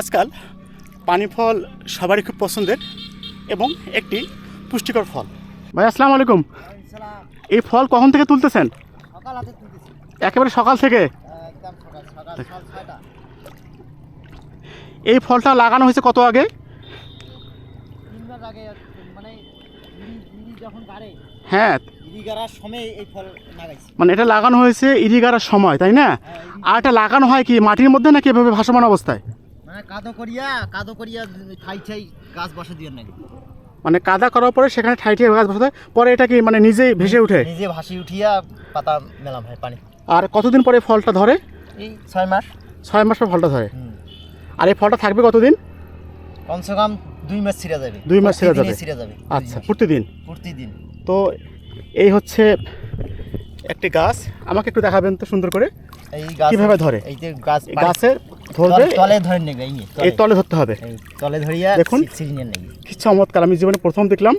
আজকাল পানি ফল সবারই খুব পছন্দের এবং একটি পুষ্টিকর ফল। ভাই, আসসালামু আলাইকুম। এই ফল কখন থেকে তুলতেছেন? একেবারে সকাল থেকে? এই ফলটা লাগানো হয়েছে কত আগে? হ্যাঁ। মানে এটা লাগানো হয়েছে ইরিগারার সময়, তাই না? আর এটা লাগানো হয় কি মাটির মধ্যে নাকি এভাবে ভাসমান অবস্থায়? মানে কাদো করিয়া কাদো করিয়া ঠাই ঠাই গাছ বসে দিয়ে নাকি? মানে কাদা করার পরে সেখানে ঠাইঠিয়ে গাছ বসাতে পরে এটা কি মানে নিজেই ভেসে ওঠে নিজে ভাসি উঠিয়া পাতা মেলাম হয় পানি। আর কতদিন পরে ফলটা ধরে? এই ছয় মাস। ছয় মাস পর ফলটা ধরে। আর এই ফলটা থাকবে কতদিন? কমসে কম দুই মাস ছিঁড়া যাবে। দুই মাস ছিঁড়া যাবে। ছিঁড়া যাবে। আচ্ছা প্রতিদিন? প্রতিদিন। তো এই হচ্ছে একটি গাছ। আমাকে একটু দেখাবেন তো সুন্দর করে। এই গাছ কীভাবে ধরে? এই যে গাছ গাছের ধরবে? তলে- তলে ধরে নেবে এই তলে। তলে ধরতে হবে। তলে ধরিয়া দেখুন। কি চমৎকার আমি জীবনে প্রথম দেখলাম।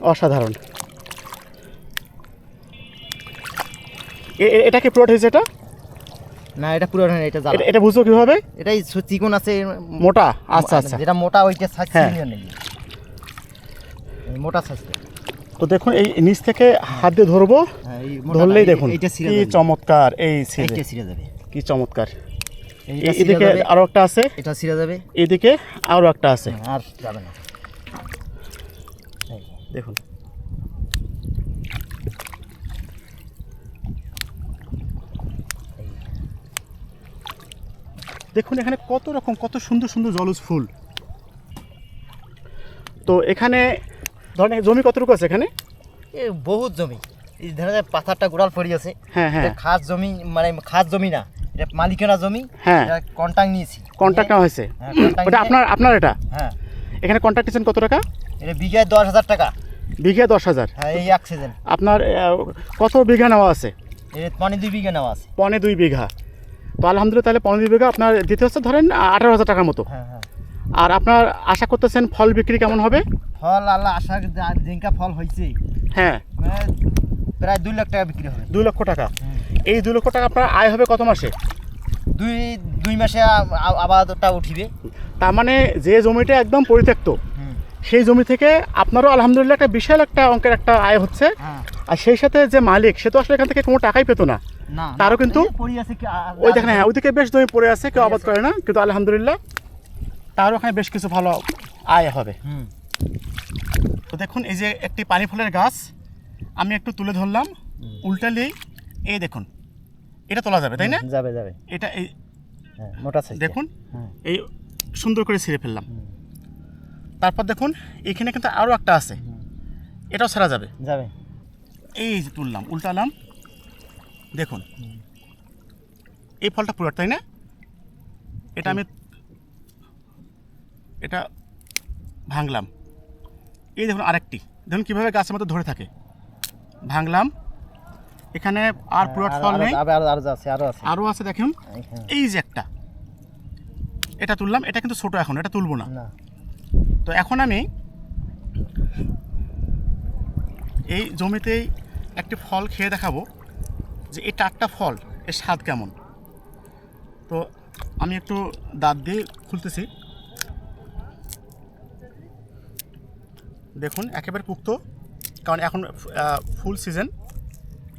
অসাধারণ। এটা কি প্লট হয়েছে এটা? না এটা পুরো না এটা জ্বালা। এটা- বুঝব কীভাবে? এটাই চিকন আছে মোটা? আচ্ছা আচ্ছা। যেটা মোটা ওইটা হ্যাঁ। নেবে। মোটা সাইজ তো দেখুন এই নিচ থেকে হাত দিয়ে ধরবো হ্যাঁ এই ধরলেই দেখুন। কি চমৎকার এই ছিঁড়ে কি চমৎকার। এদিকে যাবে, আরও একটা আছে। এটা ছিঁড়ে যাবে। এদিকে আরও একটা আছে। আর যাবে না। দেখুন। দেখুন এখানে কত রকম কত সুন্দর সুন্দর জলজ ফুল। তো এখানে ধরেন জমি কতটুকু আছে এখানে? এ বহুত জমি। এই ধরে যায় পাথারটা গোড়াল পড়ে আছে। হ্যাঁ হ্যাঁ। খাস জমি মানে খাস জমি না। এটা মালিকানা জমি হ্যাঁ। এটা কন্টাক্ট নিয়েছি। কন্ট্রাক্ট নেওয়া হয়েছে? হ্যাঁ, ওটা আপনার আপনার এটা? হ্যাঁ। এখানে কন্ট্রাক্ট নিচ্ছেন কত টাকা? এটা বিঘায় দশ হাজার টাকা। বিঘা দশ হাজার? হ্যাঁ এই এক সিজন আপনার কত বিঘা নেওয়া আছে? পনে দুই বিঘা নেওয়া আছে। পনে দুই বিঘা। তো আলহামদুলিল্লাহ তাহলে পনে দুই বিঘা আপনার দিতে হচ্ছে ধরেন আঠারো হাজার টাকার মতো। হ্যাঁ হ্যাঁ। আর আপনার আশা করতেছেন ফল বিক্রি কেমন হবে? ফল আল্লাহ আশা জিঙ্কা ফল হয়েছে হ্যাঁ। মানে প্রায় দুই লাখ টাকা বিক্রি হবে। দুই লক্ষ টাকা। এই দুই লক্ষ টাকা আপনার আয় হবে কত মাসে? দুই দুই মাসে আবাদটা উঠিবে। তার মানে যে জমিটা একদম পরিত্যক্ত সেই জমি থেকে আপনারও আলহামদুলিল্লাহ একটা বিশাল একটা অঙ্কের একটা আয় হচ্ছে। হ্যাঁ। আর সেই সাথে যে মালিক সে তো আসলে এখান থেকে কোনো টাকাই পেতো না। তারও কিন্তু- ওই দেখেন হ্যাঁ ওইদিকে বেশ জমি পড়ে আছে কেউ আবাদ করে না কিন্তু আলহামদুলিল্লাহ তারও ওখানে বেশ কিছু ভালো আয় হবে। তো দেখুন এই যে একটি পানি ফলের গাছ আমি একটু তুলে ধরলাম উল্টালেই এই দেখুন। এটা তোলা যাবে তাই না? যাবে যাবে। এটা এই হ্যাঁ মোটা সাইজ দেখুন এই সুন্দর করে ছিঁড়ে ফেললাম। তারপর দেখুন এখানে কিন্তু আরও একটা আছে। এটাও ছাড়া যাবে। যাবে। এই যে তুললাম উল্টালাম। দেখুন। এই ফলটা পুরো তাই না? এটা আমি এটা ভাঙলাম। এই দেখুন আরেকটি। দেখুন কীভাবে গাছের মতো ধরে থাকে। ভাঙলাম। এখানে আর পুরো আরো- ফল নেই। আরও আরও আরও আছে আরও আছে। আরও আছে দেখুন। এই যে একটা। এটা তুললাম এটা কিন্তু ছোট এখন এটা তুলবো না। না। তো এখন আমি এই জমিতেই একটি ফল খেয়ে দেখাবো যে এই টাটকা ফল এর স্বাদ কেমন। তো আমি একটু দাঁত দিয়ে খুলতেছি। দেখুন একেবারে পুক্ত কারণ এখন ফুল সিজন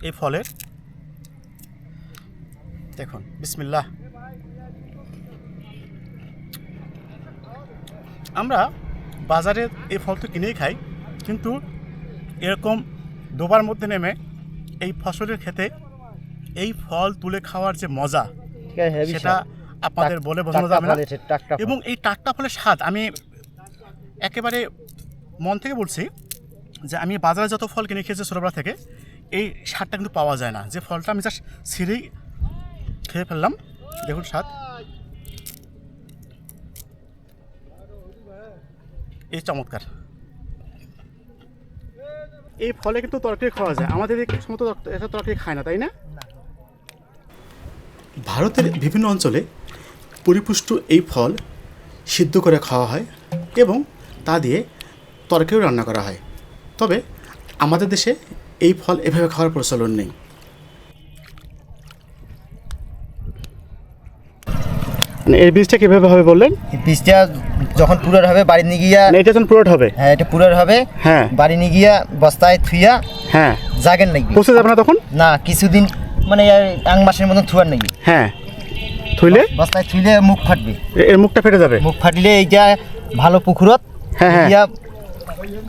এই ফলের? দেখুন বিসমিল্লাহ। আমরা বাজারে এই ফল তো কিনেই খাই কিন্তু এরকম ডোবার মধ্যে নেমে এই ফসলের খেতে এই ফল তুলে খাওয়ার যে মজা সেটা আপনাদের বলে বোঝানো যাবে না। এবং এই টাটকা ফলের স্বাদ আমি একেবারে মন থেকে বলছি যে আমি বাজারে যত ফল কিনে খেয়েছি ছোটোবেলা থেকে এই স্বাদটা কিন্তু পাওয়া যায় না। যে ফলটা আমি জাস্ট ছিঁড়েই খেয়ে ফেললাম দেখুন স্বাদ। এই চমৎকার। এই ফলে কিন্তু তরকারি খাওয়া যায়। আমাদের এই সমস্ত এটা তরকারি খায় না তাই না? ভারতের বিভিন্ন অঞ্চলে পরিপুষ্ট এই ফল সিদ্ধ করে খাওয়া হয় এবং তা দিয়ে তরকারিও রান্না করা হয়। তবে আমাদের দেশে এই ফল এভাবে খাওয়ার প্রচলন নেই। মানে এর বীজটা কীভাবে হবে বললেন? এই বীজটা যখন পুরার হবে বাড়ি নিয়ে গিয়া মানে এটা যখন পুরোট হবে? হ্যাঁ এটা পুরার হবে। হ্যাঁ। বাড়ি নিয়ে গিয়া বস্তায় থুইয়া হ্যাঁ। জাগেন নাকি পচে যাবে না তখন? না কিছুদিন মানে আং মাসের মতন থুয়ার নাকি হ্যাঁ। থুইলে? বস্তায় থুইলে মুখ ফাটবে। এর মুখটা ফেটে যাবে? মুখ ফাটিলে এইটা ভালো পুকুরত হ্যাঁ, হ্যাঁ।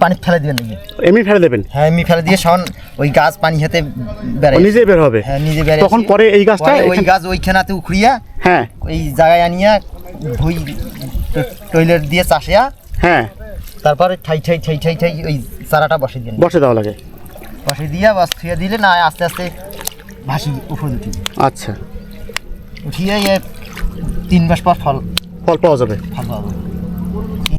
পানি ফেলে দিবেন নাকি? এমনি ফেলে দেবেন? হ্যাঁ এমনি ফেলে দিয়ে সন ওই গাছ পানি হাতে ও বেড়ায় নিজেই বের হবে? হ্যাঁ নিজে বেড়ে তখন পরে এই গাছটা ওই গাছ ওইখানাতে উখড়িয়া হ্যাঁ। ওই জায়গায় আনিয়া ভুই টয়লেট দিয়ে চাষিয়া হ্যাঁ। তারপরে ঠাই ঠাই ঠাই ঠাই ঠাই ওই চারাটা বসে দিন বসে দেওয়া লাগে। বসে দিয়া বাস থুয়ে দিলে না আস্তে আস্তে ভাসি উপরে উঠি আচ্ছা। উঠিয়ে তিন মাস পর ফল ফল পাওয়া যাবে। ফল পাবো